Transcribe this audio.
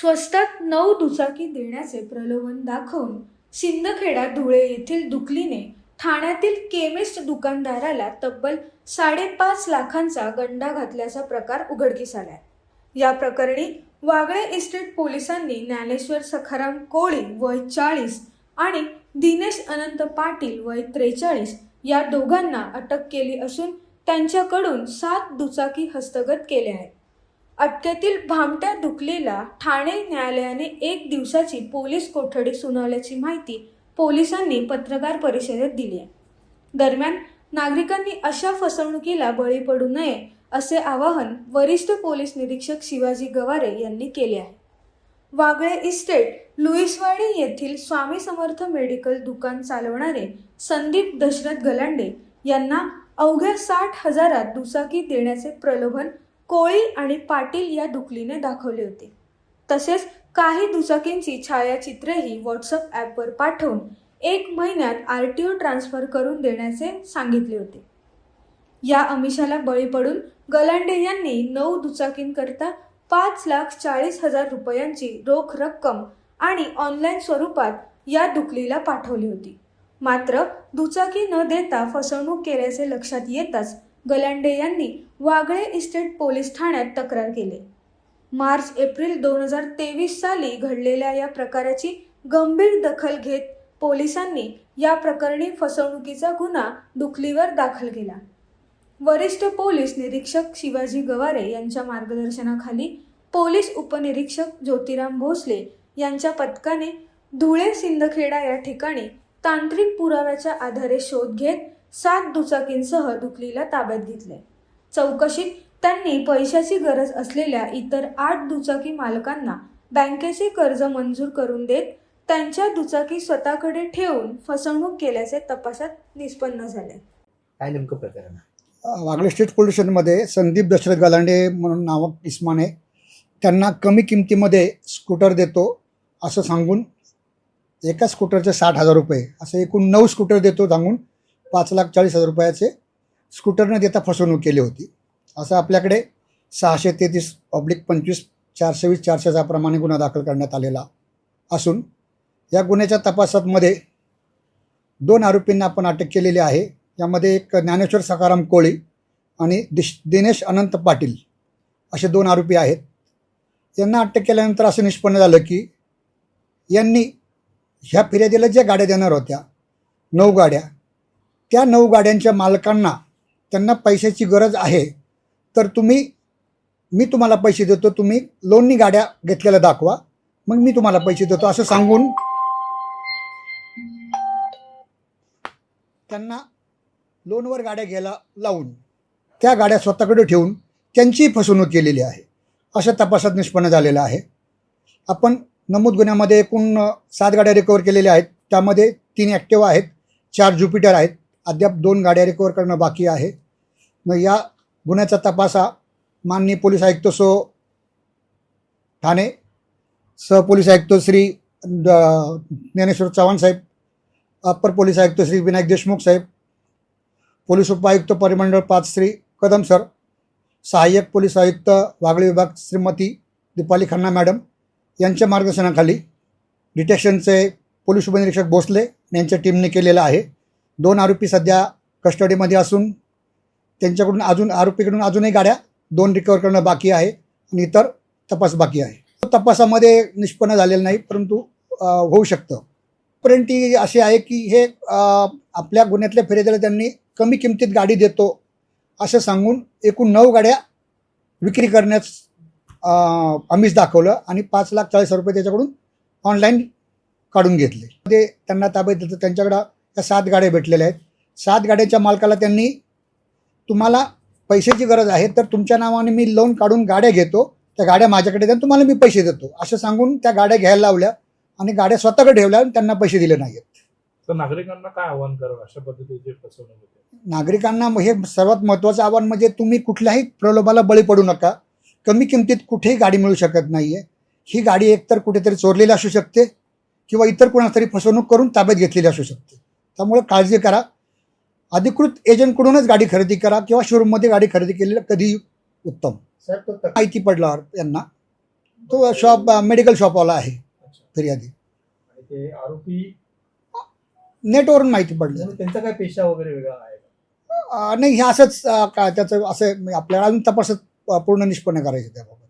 स्वस्तात नऊ दुचाकी देण्याचे प्रलोभन दाखवून सिंदखेडा धुळे येथील दुकलीने ठाण्यातील केमिस्ट दुकानदाराला तब्बल साडेपाच लाखांचा गंडा घातल्याचा प्रकार उघडकीस आलाय. या प्रकरणी वागळे इस्टेट पोलिसांनी ज्ञानेश्वर सखाराम कोळी वय चाळीस आणि दिनेश अनंत पाटील वय त्रेचाळीस या दोघांना अटक केली असून त्यांच्याकडून सात दुचाकी हस्तगत केल्या आहेत. अटकेतील भामट्या दुखलीला ठाणे न्यायालयाने एक दिवसाची पोलीस कोठडी सुनावल्याची माहिती पोलिसांनी पत्रकार परिषदेत दिली आहे. दरम्यान नागरिकांनी अशा फसवणुकीला बळी पडू नये असे आवाहन वरिष्ठ पोलीस निरीक्षक शिवाजी गवारे यांनी केले आहे. वागळे इस्टेट लुईसवाडी येथील स्वामी समर्थ मेडिकल दुकान चालवणारे संदीप दशरथ गलांडे यांना अवघ्या साठ हजारात दुचाकी देण्याचे प्रलोभन कोळी आणि पाटील या दुकलीने दाखवले होते. तसेच काही दुचाकींची छायाचित्रेही व्हॉट्सअप ॲपवर पाठवून एक महिन्यात आर टी ओ ट्रान्स्फर करून देण्याचे सांगितले होते. या अमिषाला बळी पडून गलांडे यांनी नऊ दुचाकींकरता पाच लाख चाळीस हजार रुपयांची रोख रक्कम आणि ऑनलाईन स्वरूपात या दुकलीला पाठवली होती. मात्र दुचाकी न देता फसवणूक केल्याचे लक्षात येताच गलांडे यांनी वागळे इस्टेट पोलीस ठाण्यात तक्रार केली. मार्च एप्रिल दोन हजार तेवीस साली घडलेल्या या प्रकाराची गंभीर दखल घेत पोलिसांनी या प्रकरणी फसवणुकीचा गुन्हा दुखलीवर दाखल केला. वरिष्ठ पोलीस निरीक्षक शिवाजी गवारे यांच्या मार्गदर्शनाखाली पोलीस उपनिरीक्षक ज्योतिराम भोसले यांच्या पथकाने धुळे सिंदखेडा या ठिकाणी तांत्रिक पुराव्याच्या आधारे शोध घेत सात दुचाकींसह दुकलीला ताब्यात घेतले चौकशीत त्यांनी पैशाची गरज असलेल्या इतर आठ दुचाकी मालकांना बँकेचे कर्ज मंजूर करून देत त्यांच्या दुचाकी स्वतःकडे ठेवून फसवणूक केल्याचे तपासात निष्पन्न झाले काय नेमकं प्रकरण आहे? वागळे स्टेट पोलीस स्टेशनमध्ये संदीप दशरथ गलांडे म्हणून नावक इस्माने त्यांना कमी किमतीमध्ये स्कूटर देतो असं सांगून एका स्कूटरचे साठ हजार रुपये असं एकूण नऊ स्कूटर देतो सांगून पाच लाख चाळीस हजार रुपयाचे स्कूटरनं देता फसवणूक केली होती. असं आपल्याकडे सहाशे तेहतीस ऑब्लिक पंचवीस चारशे वीस चारशेचा प्रमाणे गुन्हा दाखल करण्यात आलेला असून या गुन्ह्याच्या तपासामध्ये दोन आरोपींना आपण अटक केलेली आहे. यामध्ये एक ज्ञानेश्वर सकाराम कोळी आणि दिश दिनेश अनंत पाटील असे दोन आरोपी आहेत. यांना अटक केल्यानंतर असं निष्पन्न झालं की यांनी ह्या फिर्यादीला ज्या गाड्या देणार होत्या नऊ गाड्या त्या नऊ गाड्यांच्या मालकांना त्यांना पैशाची गरज आहे तर तुम्ही मी तुम्हाला पैसे देतो तुम्ही लोननी गाड्या घेतलेल्या दाखवा मग मी तुम्हाला पैसे देतो असं सांगून त्यांना लोनवर गाड्या घ्यायला लावून त्या गाड्या स्वतःकडे ठेवून त्यांची फसवणूक केलेली आहे. अशा तपासात निष्पन्न झालेलं आहे. आपण नमूद गुन्ह्यामध्ये एकूण सात गाड्या रिकवर केलेल्या आहेत. त्यामध्ये तीन ॲक्टिवा आहेत चार ज्युपिटर आहेत अद्याप दोन गाड्या रिकवर करणं बाकी आहे. मग या गुन्ह्याचा तपास हा माननीय पोलीस आयुक्त सो ठाणे सहपोलीस आयुक्त श्री द- ज्ञानेश्वर चव्हाण साहेब अप्पर पोलीस आयुक्त श्री विनायक देशमुख साहेब पोलीस उपायुक्त परिमंडळ पाच श्री कदम सर सहाय्यक पोलीस आयुक्त वागळे विभाग श्रीमती दीपाली खन्ना मॅडम यांच्या मार्गदर्शनाखाली डिटेक्शनचे पोलीस उपनिरीक्षक भोसले यांच्या टीमने केलेलं आहे. दोन आरोपी सध्या कस्टडीमध्ये असून त्यांच्याकडून अजून आरोपीकडून अजूनही गाड्या दोन रिकवर करणं बाकी आहे आणि इतर तपास बाकी आहे. तपासामध्ये निष्पन्न झालेलं नाही परंतु होऊ शकतं. पर्यंत ती अशी आहे की हे आपल्या गुन्ह्यातल्या फिर्यादीला त्यांनी कमी किमतीत गाडी देतो असं सांगून एकूण नऊ गाड्या विक्री करण्यास आम्हीच दाखवलं आणि पाच लाख चाळीस हजार रुपये त्याच्याकडून ऑनलाईन काढून घेतले. ते त्यांना ताब्यात देतं त्यांच्याकडं त्या सात गाड्या भेटलेल्या आहेत. सात गाड्यांच्या मालकाला त्यांनी तुम्हाला पैशाची गरज आहे तर तुमच्या नावाने मी लोन काढून गाड्या घेतो त्या गाड्या माझ्याकडे द्या तुम्हाला मी पैसे देतो. असं सांगून त्या गाड्या घ्यायला लावल्या आणि गाड्या स्वतःकडे ठेवल्या आणि त्यांना पैसे दिले नाहीत. तर नागरिकांना काय आव्हान करावं? अशा पद्धतीची फसवणूक होते. नागरिकांना हे सर्वात महत्त्वाचं आव्हान म्हणजे तुम्ही कुठल्याही प्रलोभाला बळी पडू नका. कमी किमतीत कुठेही गाडी मिळू शकत नाही आहे ही गाडी एकतर कुठेतरी चोरलेली असू शकते किंवा इतर कोणाला तरी फसवणूक करून ताब्यात घेतलेली असू शकते. त्यामुळे काळजी करा. अधिकृत एजंटकडूनच गाडी खरेदी करा किंवा शोरूममध्ये गाडी खरेदी केलेलं कधी उत्तम. सर तो तक- माहिती पडल्यावर यांना. तो शॉप मेडिकल शॉपवाला आहे. फिर्यादी. नेटवरून माहिती पडली. त्यांचा काय पेशा वगैरे वेगळा आहे नाही हे असंच का त्याचं असं आपल्याला अजून तपासात पूर्ण निष्पन्न करायचं त्याबाबत.